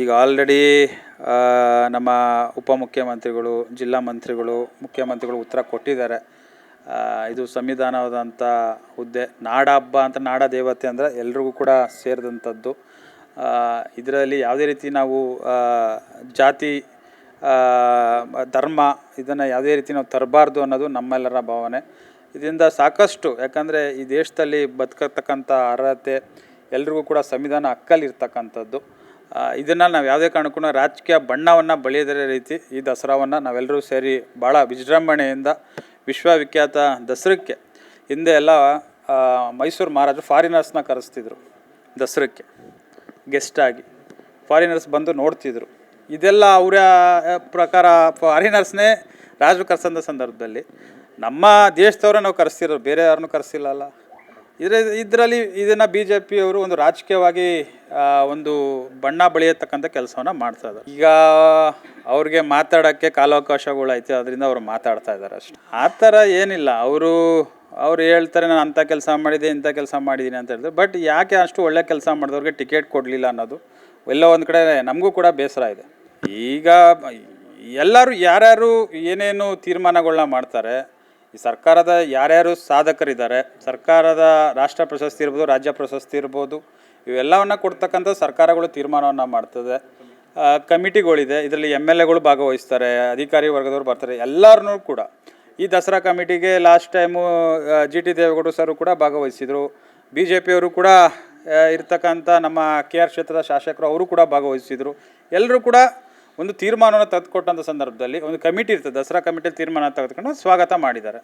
ಈಗ ಆಲ್ರೆಡಿ ನಮ್ಮ ಉಪಮುಖ್ಯಮಂತ್ರಿಗಳು, ಜಿಲ್ಲಾ ಮಂತ್ರಿಗಳು, ಮುಖ್ಯಮಂತ್ರಿಗಳು ಉತ್ತರ ಕೊಟ್ಟಿದ್ದಾರೆ. ಇದು ಸಂವಿಧಾನವಾದಂಥ ಹುದ್ದೆ. ನಾಡ ಹಬ್ಬ ಅಂತ ನಾಡ ದೇವತೆ ಅಂದರೆ ಎಲ್ರಿಗೂ ಕೂಡ ಸೇರಿದಂಥದ್ದು ಇದರಲ್ಲಿ ಯಾವುದೇ ರೀತಿ ನಾವು ಜಾತಿ ಧರ್ಮ ಇದನ್ನು ಯಾವುದೇ ರೀತಿ ನಾವು ತರಬಾರ್ದು ಅನ್ನೋದು ನಮ್ಮೆಲ್ಲರ ಭಾವನೆ. ಇದರಿಂದ ಸಾಕಷ್ಟು, ಯಾಕಂದರೆ ಈ ದೇಶದಲ್ಲಿ ಬದುಕತಕ್ಕಂಥ ಅರ್ಹತೆ ಎಲ್ರಿಗೂ ಕೂಡ ಸಂವಿಧಾನ ಹಕ್ಕಲ್ಲಿರ್ತಕ್ಕಂಥದ್ದು ಇದನ್ನು ನಾವು ಯಾವುದೇ ಕಾರಣಕ್ಕೂ ರಾಜಕೀಯ ಬಣ್ಣವನ್ನು ಬಳಿಯದ ರೀತಿ ಈ ದಸರಾವನ್ನು ನಾವೆಲ್ಲರೂ ಸೇರಿ ಭಾಳ ವಿಜೃಂಭಣೆಯಿಂದ ವಿಶ್ವವಿಖ್ಯಾತ ದಸರಕ್ಕೆ ಹಿಂದೆ ಎಲ್ಲ ಮೈಸೂರು ಮಹಾರಾಜರು ಫಾರಿನರ್ಸ್ನ ಕರೆಸ್ತಿದ್ರು ದಸರಕ್ಕೆ ಗೆಸ್ಟಾಗಿ ಫಾರಿನರ್ಸ್ ಬಂದು ನೋಡ್ತಿದ್ರು. ಇದೆಲ್ಲ ಅವರ ಪ್ರಕಾರ ಫಾರಿನರ್ಸ್ನೇ ರಾಜರು ಕರೆಸಂದ ಸಂದರ್ಭದಲ್ಲಿ ನಮ್ಮ ದೇಶದವ್ರೆ ನಾವು ಕರೆಸ್ತಿರೋ ಬೇರೆ ಯಾರನ್ನೂ ಕರೆಸಿಲ್ಲಲ್ಲ. ಇದ್ರ ಇದರಲ್ಲಿ ಇದನ್ನು ಬಿ ಜೆ ಪಿಯವರು ಒಂದು ರಾಜಕೀಯವಾಗಿ ಒಂದು ಬಣ್ಣ ಬಳಿಯತಕ್ಕಂಥ ಕೆಲಸವನ್ನು ಮಾಡ್ತಾ ಇದ್ದಾರೆ. ಈಗ ಅವ್ರಿಗೆ ಮಾತಾಡೋಕ್ಕೆ ಕಾಲಾವಕಾಶಗಳು ಐತೆ ಅದರಿಂದ ಅವರು ಮಾತಾಡ್ತಾ ಇದ್ದಾರೆ ಅಷ್ಟೇ. ಆ ಥರ ಏನಿಲ್ಲ. ಅವರು, ಅವ್ರು ಹೇಳ್ತಾರೆ, ನಾನು ಅಂಥ ಕೆಲಸ ಮಾಡಿದೆ, ಇಂಥ ಕೆಲಸ ಮಾಡಿದ್ದೀನಿ ಅಂತ ಹೇಳಿದ್ರು. ಬಟ್ ಯಾಕೆ ಅಷ್ಟು ಒಳ್ಳೆ ಕೆಲಸ ಮಾಡಿದವ್ರಿಗೆ ಟಿಕೆಟ್ ಕೊಡಲಿಲ್ಲ ಅನ್ನೋದು? ಎಲ್ಲೋ ಒಂದು ಕಡೆ ನಮಗೂ ಕೂಡ ಬೇಸರ ಇದೆ. ಈಗ ಎಲ್ಲರೂ, ಯಾರ್ಯಾರು ಏನೇನು ತೀರ್ಮಾನಗಳನ್ನ ಮಾಡ್ತಾರೆ ಈ ಸರ್ಕಾರದ ಯಾರ್ಯಾರು ಸಾಧಕರಿದ್ದಾರೆ, ಸರ್ಕಾರದ ರಾಷ್ಟ್ರ ಪ್ರಶಸ್ತಿ ಇರ್ಬೋದು, ರಾಜ್ಯ ಪ್ರಶಸ್ತಿ ಇರ್ಬೋದು, ಇವೆಲ್ಲವನ್ನು ಕೊಡ್ತಕ್ಕಂಥ ಸರ್ಕಾರಗಳು ತೀರ್ಮಾನವನ್ನು ಮಾಡ್ತದೆ. ಕಮಿಟಿಗಳಿದೆ, ಇದರಲ್ಲಿ ಎಂ ಎಲ್ ಎಗಳು ಭಾಗವಹಿಸ್ತಾರೆ, ಅಧಿಕಾರಿ ವರ್ಗದವರು ಬರ್ತಾರೆ ಎಲ್ಲರನ್ನೂ ಕೂಡ. ಈ ದಸರಾ ಕಮಿಟಿಗೆ ಲಾಸ್ಟ್ ಟೈಮು ಜಿ ಟಿ ದೇವೇಗೌಡರು ಸರ್ ಕೂಡ ಭಾಗವಹಿಸಿದರು. ಬಿ ಜೆ ಪಿಯವರು ಕೂಡ ಇರ್ತಕ್ಕಂಥ ನಮ್ಮ ಕೆ ಆರ್ ಕ್ಷೇತ್ರದ ಶಾಸಕರು, ಅವರು ಕೂಡ ಭಾಗವಹಿಸಿದರು. ಎಲ್ಲರೂ ಕೂಡ ಒಂದು ತೀರ್ಮಾನವನ್ನು ತೆಗೆದುಕೊಟ್ಟಂಥ ಸಂದರ್ಭದಲ್ಲಿ ಒಂದು ಕಮಿಟಿ ಇರ್ತದೆ ದಸರಾ ಕಮಿಟಿಯಲ್ಲಿ ತೀರ್ಮಾನ ತೆಗೆದುಕೊಂಡು ಸ್ವಾಗತ ಮಾಡಿದ್ದಾರೆ.